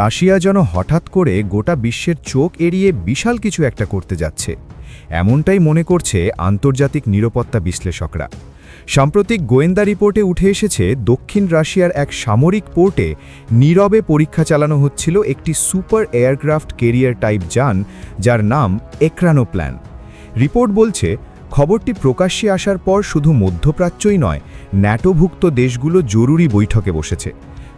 Russia যেন হঠাৎ করে গোটা বিশ্বের চোখ এড়িয়ে বিশাল কিছু একটা করতে যাচ্ছে। এমনটাই মনে করছে আন্তর্জাতিক নিরাপত্তা বিশ্লেষকরা। সাম্প্রতিক গোয়েন্দা রিপোর্টে উঠে এসেছে, দক্ষিণ রাশিয়ার এক সামরিক পোর্টে নীরবে পরীক্ষা চালানো হচ্ছিল একটি সুপার এয়ারক্রাফট কেরিয়ার টাইপ যান, যার নাম এক্রানোপ্ল্যান। রিপোর্ট বলছে, খবরটি প্রকাশ্যে আসার পর শুধু মধ্যপ্রাচ্যই নয়, ন্যাটোভুক্ত দেশগুলো জরুরি বৈঠকে বসেছে।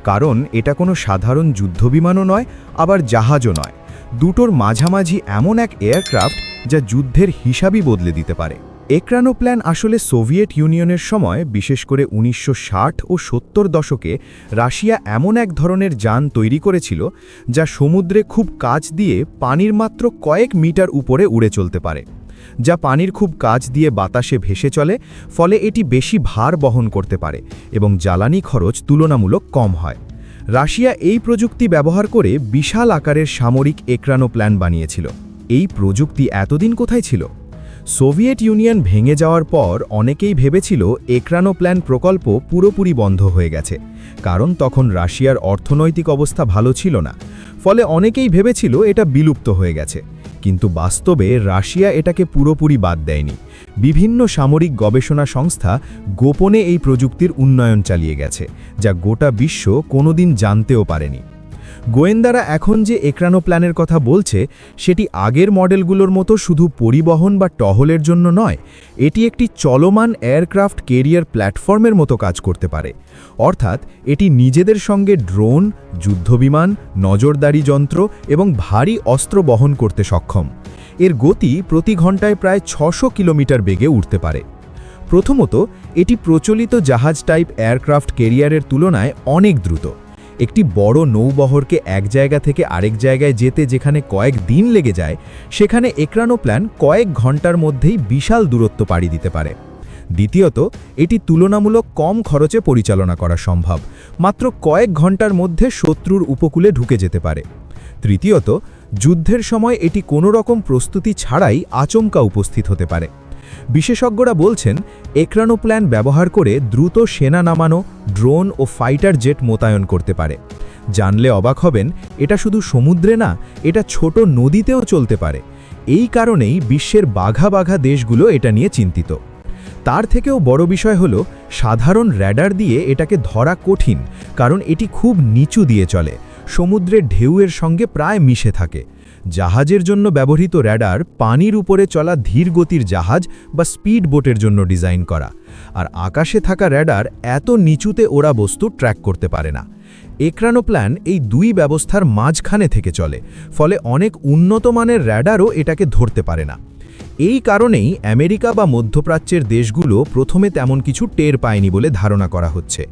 কারণ এটা কোনো সাধারণ যুদ্ধবিমানও নয়, আবার জাহাজও নয়। দুটোর মাঝামাঝি এমন এক এয়ারক্রাফট যা যুদ্ধের হিসাবই বদলে দিতে পারে। এক্রানোপ্ল্যান আসলে সোভিয়েত ইউনিয়নের সময়, বিশেষ করে উনিশশো ষাট ও সত্তর দশকে, রাশিয়া এমন এক ধরনের যান তৈরি করেছিল যা সমুদ্রে খুব কাছ দিয়ে পানির মাত্র কয়েক মিটার উপরে উড়ে চলতে পারে। যা পানির খুব কাজ দিয়ে বাতাসে ভেসে চলে, ফলে এটি বেশি ভার বহন করতে পারে এবং জ্বালানি খরচ তুলনামূলক কম হয়। রাশিয়া এই প্রযুক্তি ব্যবহার করে বিশাল আকারের সামরিক এক্রানো প্ল্যান বানিয়েছিল। এই প্রযুক্তি এতদিন কোথায় ছিল? সোভিয়েত ইউনিয়ন ভেঙে যাওয়ার পর অনেকেই ভেবেছিল একরানো প্ল্যান প্রকল্প পুরোপুরি বন্ধ হয়ে গেছে, কারণ তখন রাশিয়ার অর্থনৈতিক অবস্থা ভালো ছিল না। ফলে অনেকেই ভেবেছিল এটা বিলুপ্ত হয়ে গেছে। কিন্তু বাস্তবে রাশিয়া এটাকে পুরোপুরি বাদ দেয়নি। বিভিন্ন সামরিক গবেষণা সংস্থা গোপনে এই প্রযুক্তির উন্নয়ন চালিয়ে গেছে, যা গোটা বিশ্ব কোনোদিন জানতেও পারেনি। গোয়েন্দারা এখন যে এক্রানো প্ল্যানের কথা বলছে, সেটি আগের মডেলগুলোর মতো শুধু পরিবহন বা টহলের জন্য নয়, এটি একটি চলমান এয়ারক্রাফট কেরিয়ার প্ল্যাটফর্মের মতো কাজ করতে পারে। অর্থাৎ, এটি নিজেদের সঙ্গে ড্রোন, যুদ্ধবিমান, নজরদারি যন্ত্র এবং ভারী অস্ত্র বহন করতে সক্ষম। এর গতি প্রতি ঘন্টায় প্রায় ছশো কিলোমিটার বেগে উঠতে পারে। প্রথমত, এটি প্রচলিত জাহাজ টাইপ এয়ারক্রাফট কেরিয়ারের তুলনায় অনেক দ্রুত। একটি বড় নৌবহরকে এক জায়গা থেকে আরেক জায়গায় যেতে যেখানে কয়েক দিন লেগে যায়, সেখানে এক্রানো প্ল্যান কয়েক ঘণ্টার মধ্যেই বিশাল দূরত্ব পাড়ি দিতে পারে। দ্বিতীয়ত, এটি তুলনামূলক কম খরচে পরিচালনা করা সম্ভব, মাত্র কয়েক ঘণ্টার মধ্যে শত্রুর উপকূলে ঢুকে যেতে পারে। তৃতীয়ত, যুদ্ধের সময় এটি কোনো রকম প্রস্তুতি ছাড়াই আচমকা উপস্থিত হতে পারে। বিশেষজ্ঞরা বলছেন, এক্রানো প্ল্যান ব্যবহার করে দ্রুত সেনা নামানো, ড্রোন ও ফাইটার জেট মোতায়েন করতে পারে। জানলে অবাক হবেন, এটা শুধু সমুদ্রে না, এটা ছোট নদীতেও চলতে পারে। এই কারণেই বিশ্বের বাঘা বাঘা দেশগুলো এটা নিয়ে চিন্তিত। তার থেকেও বড় বিষয় হলো, সাধারণ র্যাডার দিয়ে এটাকে ধরা কঠিন, কারণ এটি খুব নিচু দিয়ে চলে। সমুদ্রের ঢেউয়ের সঙ্গে প্রায় মিশে থাকে। জাহাজের জন্য ব্যবহৃত র্যাডার পানির উপরে চলা ধীর গতির জাহাজ বা স্পিড বোটের জন্য ডিজাইন করা। আর আকাশে থাকা র্যাডার এত নিচুতে ওরা বস্তু ট্র্যাক করতে পারে না। এক্রানো প্ল্যান এই দুই ব্যবস্থার মাঝখানে থেকে চলে, ফলে অনেক উন্নত মানের র্যাডারও এটাকে ধরতে পারে না। এই কারণেই আমেরিকা বা মধ্যপ্রাচ্যের দেশগুলো প্রথমে তেমন কিছু টের পায়নি বলে ধারণা করা হচ্ছে।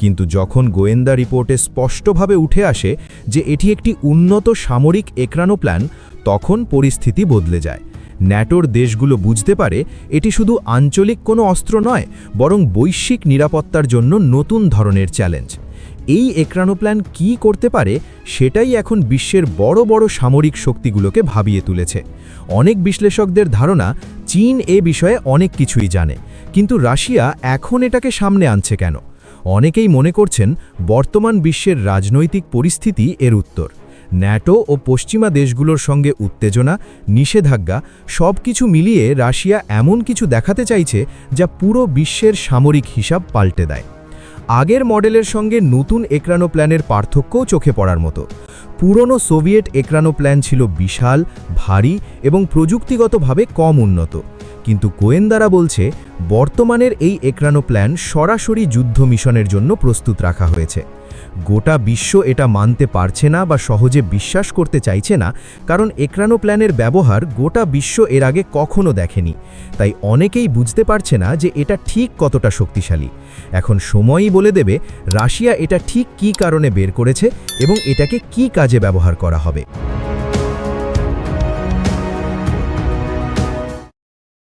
কিন্তু যখন গোয়েন্দা রিপোর্টে স্পষ্টভাবে উঠে আসে যে এটি একটি উন্নত সামরিক এক্রানো প্ল্যান, তখন পরিস্থিতি বদলে যায়। ন্যাটোর দেশগুলো বুঝতে পারে এটি শুধু আঞ্চলিক কোনো অস্ত্র নয়, বরং বৈশ্বিক নিরাপত্তার জন্য নতুন ধরনের চ্যালেঞ্জ। এই এক্রানো প্ল্যান কী করতে পারে, সেটাই এখন বিশ্বের বড় বড় সামরিক শক্তিগুলোকে ভাবিয়ে তুলেছে। অনেক বিশ্লেষকদের ধারণা, চীন এ বিষয়ে অনেক কিছুই জানে, কিন্তু রাশিয়া এখন এটাকে সামনে আনছে কেন? অনেকেই মনে করছেন, বর্তমান বিশ্বের রাজনৈতিক পরিস্থিতি এর উত্তর। ন্যাটো ও পশ্চিমা দেশগুলোর সঙ্গে উত্তেজনা, নিষেধাজ্ঞা সব কিছু মিলিয়ে রাশিয়া এমন কিছু দেখাতে চাইছে, যা পুরো বিশ্বের সামরিক হিসাব পাল্টে দেয়। আগের মডেলের সঙ্গে নতুন একরানো প্ল্যানের পার্থক্যও চোখে পড়ার মতো। পুরনো সোভিয়েট একরানো প্ল্যান ছিল বিশাল, ভারী এবং প্রযুক্তিগতভাবে কম উন্নত। কিন্তু গোয়েন্দারা বলছে, বর্তমানের এই এক্রানো প্ল্যান সরাসরি যুদ্ধ মিশনের জন্য প্রস্তুত রাখা হয়েছে। গোটা বিশ্ব এটা মানতে পারছে না বা সহজে বিশ্বাস করতে চাইছে না, কারণ একরানো প্ল্যানের ব্যবহার গোটা বিশ্ব এর আগে কখনো দেখেনি। তাই অনেকেই বুঝতে পারছে না যে এটা ঠিক কতটা শক্তিশালী। এখন সময়ই বলে দেবে, রাশিয়া এটা ঠিক কী কারণে বের করেছে এবং এটাকে কি কাজে ব্যবহার করা হবে।